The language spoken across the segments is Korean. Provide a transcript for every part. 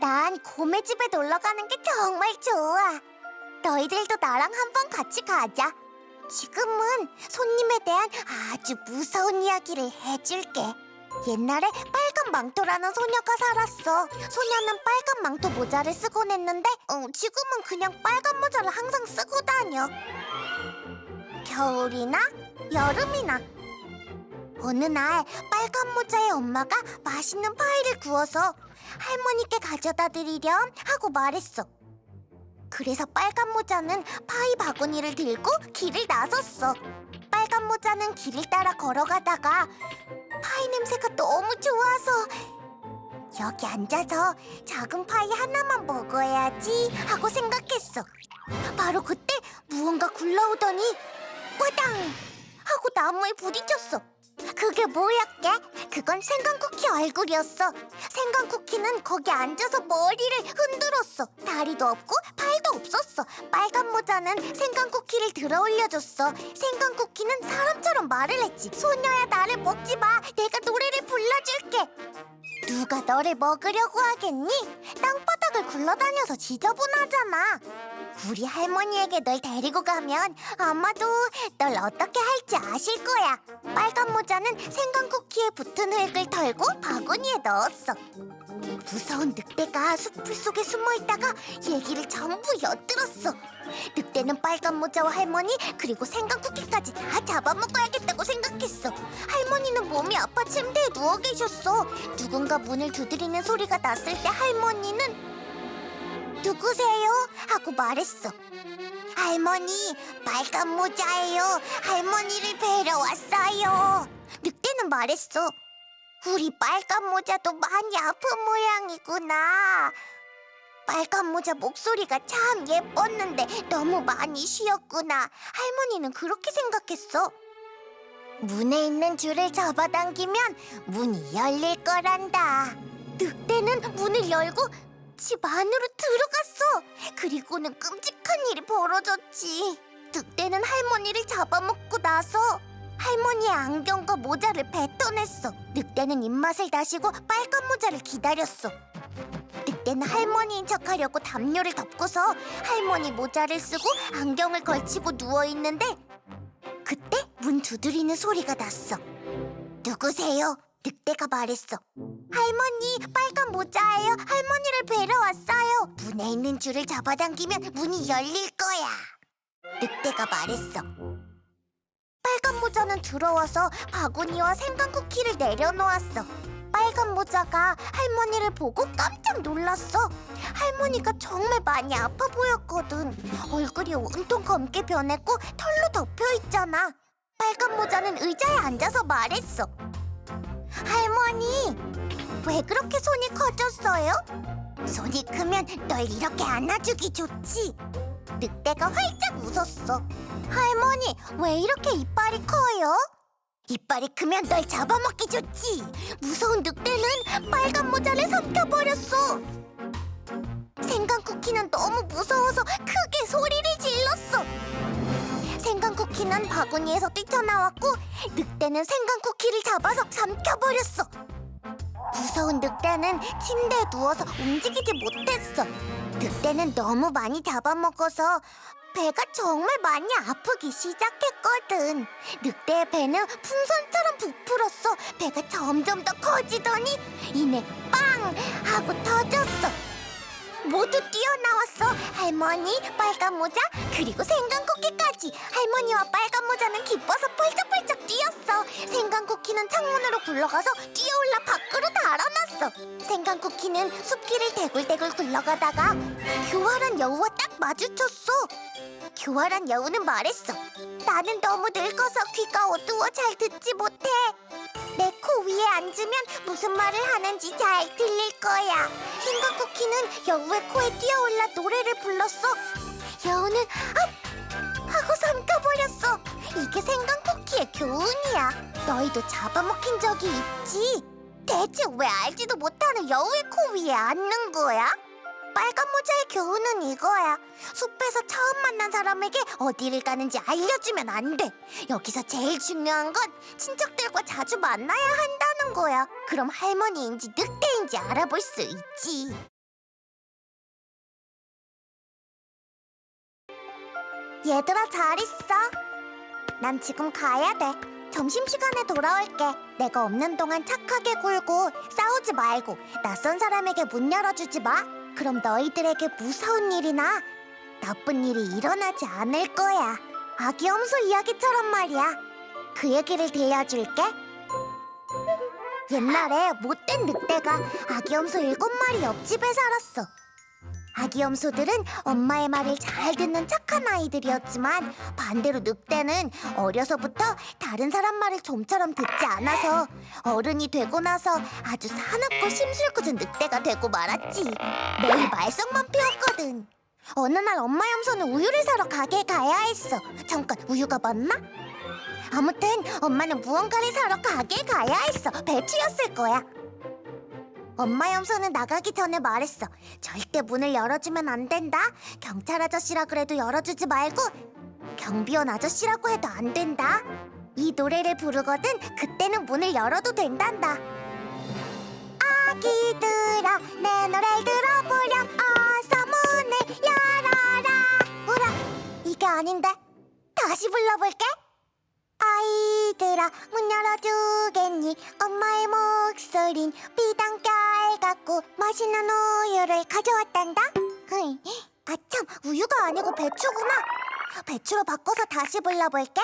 난 곰의 집에 놀러 가는 게 정말 좋아. 너희들도 나랑 한번 같이 가자. 지금은 손님에 대한 아주 무서운 이야기를 해줄게. 옛날에 빨간 망토라는 소녀가 살았어. 소녀는 빨간 망토 모자를 쓰곤 했는데 어, 지금은 그냥 빨간 모자를 항상 쓰고 다녀. 겨울이나 여름이나 어느 날 빨간 모자의 엄마가 맛있는 파이를 구워서 할머니께 가져다 드리렴 하고 말했어. 그래서 빨간 모자는 파이 바구니를 들고 길을 나섰어. 빨간 모자는 길을 따라 걸어가다가 파이 냄새가 너무 좋아서 여기 앉아서 작은 파이 하나만 먹어야지 하고 생각했어. 바로 그때 무언가 굴러오더니 꽈당 하고 나무에 부딪혔어. 그게 뭐였게? 그건 생강쿠키 얼굴이었어. 생강쿠키는 거기 앉아서 머리를 흔들었어. 다리도 없고 팔도 없었어. 빨간 모자는 생강쿠키를 들어 올려줬어. 생강쿠키는 사람처럼 말을 했지. 소녀야 나를 먹지 마. 내가 노래를 불러줄게. 누가 너를 먹으려고 하겠니? 땅바닥을 굴러다녀서 지저분하잖아. 우리 할머니에게 널 데리고 가면 아마도 널 어떻게 할지 아실 거야. 빨간 모자는 생강 쿠키에 붙은 흙을 털고 바구니에 넣었어. 무서운 늑대가 숲풀 속에 숨어 있다가 얘기를 전부 엿들었어. 늑대는 빨간 모자와 할머니 그리고 생강 쿠키까지 다 잡아먹어야겠다고 생각했어. 할머니는 몸이 아파 침대에 누워 계셨어. 누군가 문을 두드리는 소리가 났을 때 할머니는 누구세요? 하고 말했어. 할머니, 빨간 모자예요. 할머니를 뵈러 왔어요. 늑대는 말했어. 우리 빨간 모자도 많이 아픈 모양이구나. 빨간 모자 목소리가 참 예뻤는데 너무 많이 쉬었구나. 할머니는 그렇게 생각했어. 문에 있는 줄을 잡아당기면 문이 열릴 거란다. 늑대는 문을 열고 집 안으로 들어갔어. 그리고는 끔찍한 일이 벌어졌지. 늑대는 할머니를 잡아먹고 나서 할머니의 안경과 모자를 뱉어냈어. 늑대는 입맛을 다시고 빨간 모자를 기다렸어. 늑대는 할머니인 척하려고 담요를 덮고서 할머니 모자를 쓰고 안경을 걸치고 누워 있는데 그때 문 두드리는 소리가 났어. 누구세요? 늑대가 말했어. 할머니, 빨간 모자예요. 할머니를 뵈러 왔어요. 문에 있는 줄을 잡아당기면 문이 열릴 거야. 늑대가 말했어. 빨간 모자는 들어와서 바구니와 생강 쿠키를 내려놓았어. 빨간 모자가 할머니를 보고 깜짝 놀랐어. 할머니가 정말 많이 아파 보였거든. 얼굴이 온통 검게 변했고 털로 덮여 있잖아. 빨간 모자는 의자에 앉아서 말했어. 왜 그렇게 손이 커졌어요? 손이 크면 널 이렇게 안아주기 좋지. 늑대가 활짝 웃었어. 할머니, 왜 이렇게 이빨이 커요? 이빨이 크면 널 잡아먹기 좋지. 무서운 늑대는 빨간 모자를 삼켜버렸어. 생강 쿠키는 너무 무서워서 크게 소리를 질렀어. 생강 쿠키는 바구니에서 뛰쳐나왔고 늑대는 생강 쿠키를 잡아서 삼켜버렸어. 무서운 늑대는 침대에 누워서 움직이지 못했어. 늑대는 너무 많이 잡아먹어서 배가 정말 많이 아프기 시작했거든. 늑대의 배는 풍선처럼 부풀었어. 배가 점점 더 커지더니 이내 빵 하고 터졌어. 모두 뛰어나왔어. 할머니, 빨간 모자, 그리고 생강쿠키까지. 할머니와 빨간 모자는 기뻐서 펄쩍펄쩍 뛰었어. 생강쿠키는 창문으로 굴러가서 뛰어올라 밖으로 달아났어. 생강쿠키는 숲길을 대굴대굴 굴러가다가 교활한 여우와 딱 마주쳤어. 교활한 여우는 말했어. 나는 너무 늙어서 귀가 어두워 잘 듣지 못해. 위에 앉으면 무슨 말을 하는지 잘 들릴 거야. 생강쿠키는 여우의 코에 뛰어올라 노래를 불렀어. 여우는 아 하고 삼켜버렸어. 이게 생강 쿠키의 교훈이야. 너희도 잡아먹힌 적이 있지? 대체 왜 알지도 못하는 여우의 코 위에 앉는 거야? 빨간 할모자의 교훈은 이거야. 숲에서 처음 만난 사람에게 어디를 가는지 알려주면 안 돼. 여기서 제일 중요한 건 친척들과 자주 만나야 한다는 거야. 그럼 할머니인지 늑대인지 알아볼 수 있지. 얘들아 잘 있어. 난 지금 가야 돼. 점심시간에 돌아올게. 내가 없는 동안 착하게 굴고 싸우지 말고 낯선 사람에게 문 열어주지 마. 그럼 너희들에게 무서운 일이나 나쁜 일이 일어나지 않을 거야. 아기 염소 이야기처럼 말이야. 그 얘기를 들려줄게. 옛날에 못된 늑대가 아기 염소 일곱 마리 옆집에 살았어. 아기 염소들은 엄마의 말을 잘 듣는 착한 아이들이었지만 반대로 늑대는 어려서부터 다른 사람 말을 좀처럼 듣지 않아서 어른이 되고 나서 아주 사납고 심술궂은 늑대가 되고 말았지. 매일 말썽만 피웠거든. 어느 날 엄마 염소는 우유를 사러 가게에 가야 했어. 잠깐 우유가 맞나? 아무튼 엄마는 무언가를 사러 가게에 가야 했어. 배추였을 거야. 엄마 염소는 나가기 전에 말했어. 절대 문을 열어주면 안 된다. 경찰 아저씨라 그래도 열어주지 말고 경비원 아저씨라고 해도 안 된다. 이 노래를 부르거든 그때는 문을 열어도 된단다. 아기들아 내 노래 가져왔단다? 흐이, 아참 우유가 아니고 배추구나. 배추로 바꿔서 다시 불러볼게.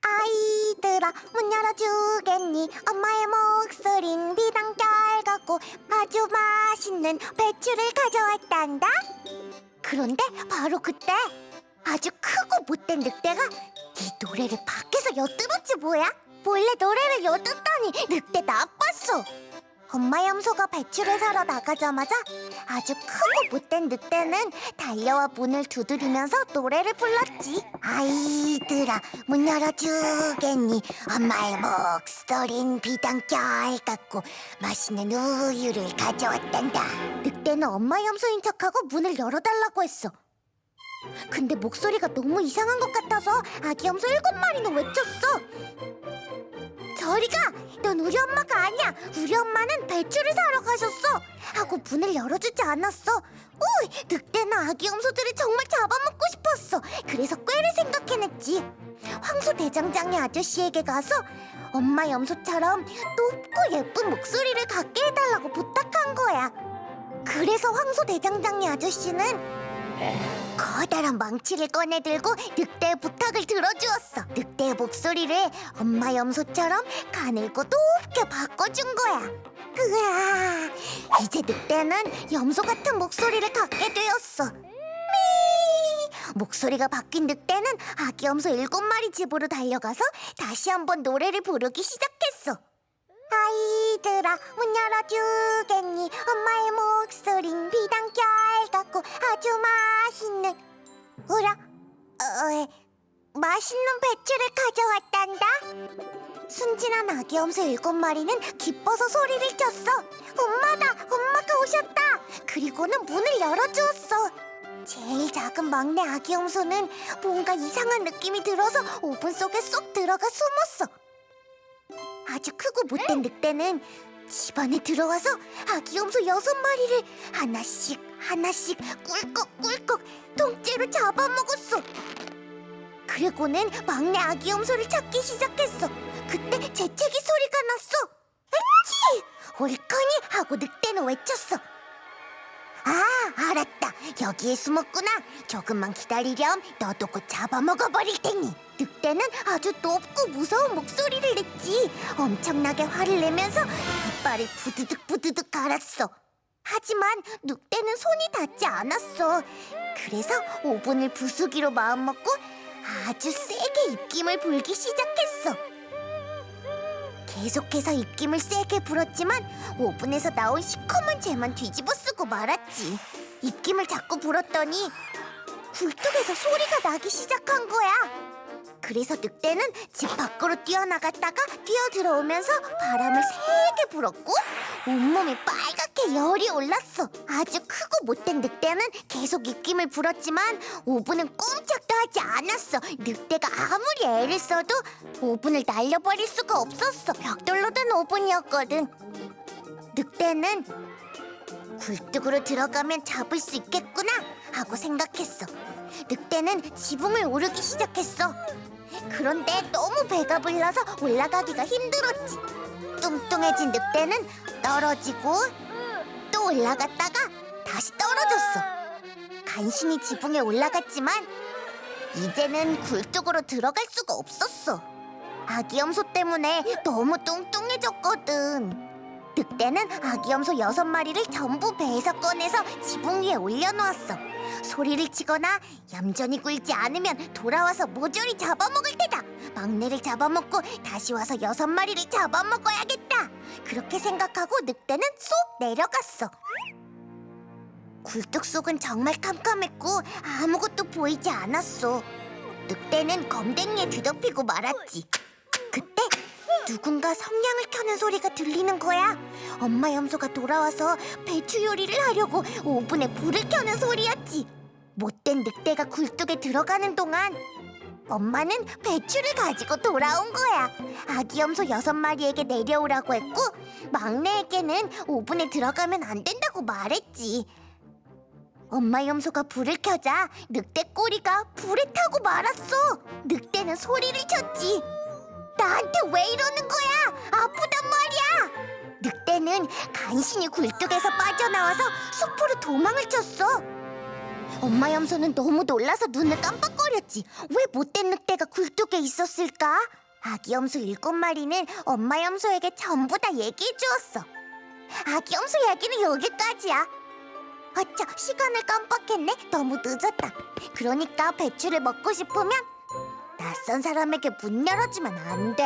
아이들아 문 열어주겠니? 엄마의 목소린 비단결 같고 아주 맛있는 배추를 가져왔단다. 그런데 바로 그때 아주 크고 못된 늑대가 이 노래를 밖에서 엿들었지 뭐야? 몰래 노래를 엿듣다니 늑대 나빴어. 엄마 염소가 배추를 사러 나가자마자 아주 크고 못된 늑대는 달려와 문을 두드리면서 노래를 불렀지. 아이들아 문 열어주겠니? 엄마의 목소린 비단결 같고 맛있는 우유를 가져왔단다. 늑대는 엄마 염소인 척하고 문을 열어달라고 했어. 근데 목소리가 너무 이상한 것 같아서 아기 염소 일곱 마리는 외쳤어. 저리가! 넌 우리 엄마가 아니야. 우리 엄마는 배추를 사러 가셨어. 하고 문을 열어주지 않았어. 오, 늑대는 아기 염소들을 정말 잡아먹고 싶었어. 그래서 꾀를 생각해냈지. 황소 대장장이 아저씨에게 가서 엄마 염소처럼 높고 예쁜 목소리를 갖게 해달라고 부탁한 거야. 그래서 황소 대장장이 아저씨는 커다란 망치를 꺼내들고 늑대의 부탁을 들어주었어. 늑대의 목소리를 엄마 염소처럼 가늘고 높게 바꿔준 거야. 으아, 이제 늑대는 염소 같은 목소리를 갖게 되었어. 미! 목소리가 바뀐 늑대는 아기 염소 일곱 마리 집으로 달려가서 다시 한번 노래를 부르기 시작했어. 아이들아 문 열어주겠니? 엄마의 목소린 비단결 같고 아주 맛있는. 우라 어, 맛있는 배추를 가져왔단다. 순진한 아기 염소 일곱 마리는 기뻐서 소리를 쳤어. 엄마다 엄마가 오셨다. 그리고는 문을 열어주었어. 제일 작은 막내 아기 염소는 뭔가 이상한 느낌이 들어서 오븐 속에 쏙 들어가 숨었어 아주 크고 못된 늑대는 집안에 들어와서 아기 염소 여섯 마리를 하나씩 하나씩 꿀꺽꿀꺽 통째로 잡아먹었어. 그리고는 막내 아기 염소를 찾기 시작했어. 그때 재채기 소리가 났어. 으치! 옳거니 하고 늑대는 외쳤어. 아, 알았다. 여기에 숨었구나. 조금만 기다리렴. 너도 곧 잡아먹어 버릴 테니. 늑대는 아주 높고 무서운 목소리를 냈지. 엄청나게 화를 내면서 이빨을 부드득 부드득 갈았어. 하지만 늑대는 손이 닿지 않았어. 그래서 오븐을 부수기로 마음먹고 아주 세게 입김을 불기 시작했어. 계속해서 입김을 세게 불었지만 오븐에서 나온 시커먼 재만 뒤집어 쓰고 말았지. 입김을 자꾸 불었더니 굴뚝에서 소리가 나기 시작한 거야. 그래서 늑대는 집 밖으로 뛰어나갔다가 뛰어 들어오면서 바람을 세게 불었고 온몸이 빨갛게 열이 올랐어. 아주 크고 못된 늑대는 계속 입김을 불었지만 오븐은 꼼짝도 하지 않았어. 늑대가 아무리 애를 써도 오븐을 날려버릴 수가 없었어. 벽돌로 된 오븐이었거든. 늑대는 굴뚝으로 들어가면 잡을 수 있겠구나 하고 생각했어. 늑대는 지붕을 오르기 시작했어. 그런데 너무 배가 불러서 올라가기가 힘들었지. 뚱뚱해진 늑대는 떨어지고 또 올라갔다가 다시 떨어졌어. 간신히 지붕에 올라갔지만 이제는 굴뚝으로 들어갈 수가 없었어. 아기 염소 때문에 너무 뚱뚱해졌거든. 늑대는 아기 염소 여섯 마리를 전부 배에서 꺼내서 지붕 위에 올려놓았어. 소리를 치거나 얌전히 굴지 않으면 돌아와서 모조리 잡아먹을 테다. 막내를 잡아먹고 다시 와서 여섯 마리를 잡아먹어야겠다. 그렇게 생각하고 늑대는 쏙 내려갔어. 굴뚝 속은 정말 캄캄했고 아무것도 보이지 않았어. 늑대는 검댕이에 뒤덮이고 말았지. 누군가 성냥을 켜는 소리가 들리는 거야. 엄마 염소가 돌아와서 배추 요리를 하려고 오븐에 불을 켜는 소리였지. 못된 늑대가 굴뚝에 들어가는 동안 엄마는 배추를 가지고 돌아온 거야. 아기 염소 여섯 마리에게 내려오라고 했고 막내에게는 오븐에 들어가면 안 된다고 말했지. 엄마 염소가 불을 켜자 늑대 꼬리가 불에 타고 말았어. 늑대는 소리를 쳤지. 나한테 왜 이러는 거야? 아프단 말이야. 늑대는 간신히 굴뚝에서 빠져나와서 숲으로 도망을 쳤어. 엄마 염소는 너무 놀라서 눈을 깜빡거렸지. 왜 못된 늑대가 굴뚝에 있었을까? 아기 염소 일곱 마리는 엄마 염소에게 전부 다 얘기해 주었어. 아기 염소 얘기는 여기까지야. 아차, 시간을 깜빡했네. 너무 늦었다. 그러니까 배추를 먹고 싶으면 낯선 사람에게 문 열어주면 안 돼.